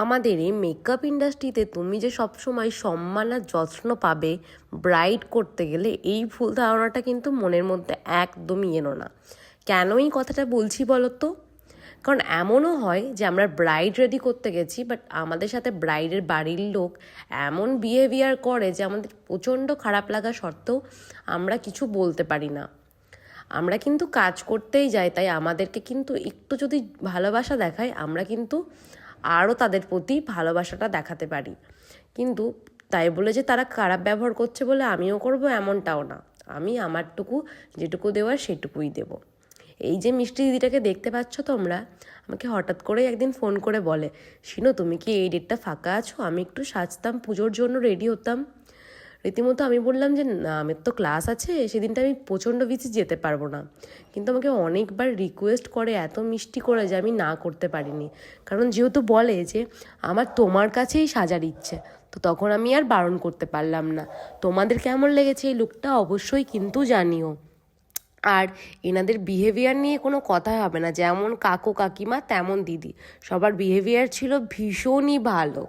আমাদের এই মেকআপ ইন্ডাস্ট্রিতে তুমি যে সবসময় সম্মান আর যত্ন পাবে ব্রাইট করতে গেলে, এই ভুল ধারণাটা কিন্তু মনের মধ্যে একদমই এনো না। কেন এই কথাটা বলছি বলো তো কারণ এমনও হয় যে আমরা ব্রাইড রেডি করতে গেছি বাট আমাদের সাথে ব্রাইডের বাড়ির লোক এমন বিহেভিয়ার করে যে আমাদের প্রচণ্ড খারাপ লাগা সত্ত্বেও আমরা কিছু বলতে পারি না। আমরা কিন্তু কাজ করতেই যাই, তাই আমাদেরকে কিন্তু একটু যদি ভালোবাসা দেখায়, আমরা কিন্তু আরও তাদের প্রতি ভালোবাসাটা দেখাতে পারি। কিন্তু তাই বলে যে তারা খারাপ ব্যবহার করছে বলে আমিও করব এমনটাও না। আমি আমারটুকু যেটুকু দেওয়ার সেটুকুই দেব। এই যে মিষ্টি দিদিটাকে দেখতে পাচ্ছ তোমরা, আমাকে হঠাৎ করে একদিন ফোন করে বলে, শিনো, তুমি কি এই ডেটটা ফাঁকা আছো? আমি একটু সাজতাম, পুজোর জন্য রেডি হতাম। রীতিমতো আমি বললাম যে, না, আমার তো ক্লাস আছে, সেদিনটা আমি প্রচণ্ড বিচি যেতে পারব না। কিন্তু আমাকে অনেকবার রিকোয়েস্ট করে, এত মিষ্টি করে যে, আমি না করতে পারিনি। কারণ যেহেতু বলে যে, আমার তোমার কাছেই সাজার ইচ্ছে। তো তখন আমি আর বারণ করতে পারলাম না। তোমাদের কেমন লেগেছে এই লুকটা অবশ্যই কিন্তু জানিও। আর এনাদের বিহেভিয়ার নিয়ে কোনো কথা হবে না। যেমন কাকু কাকিমা, তেমন দিদি। সবার বিহেভিয়ার ছিল ভীষণই ভালো।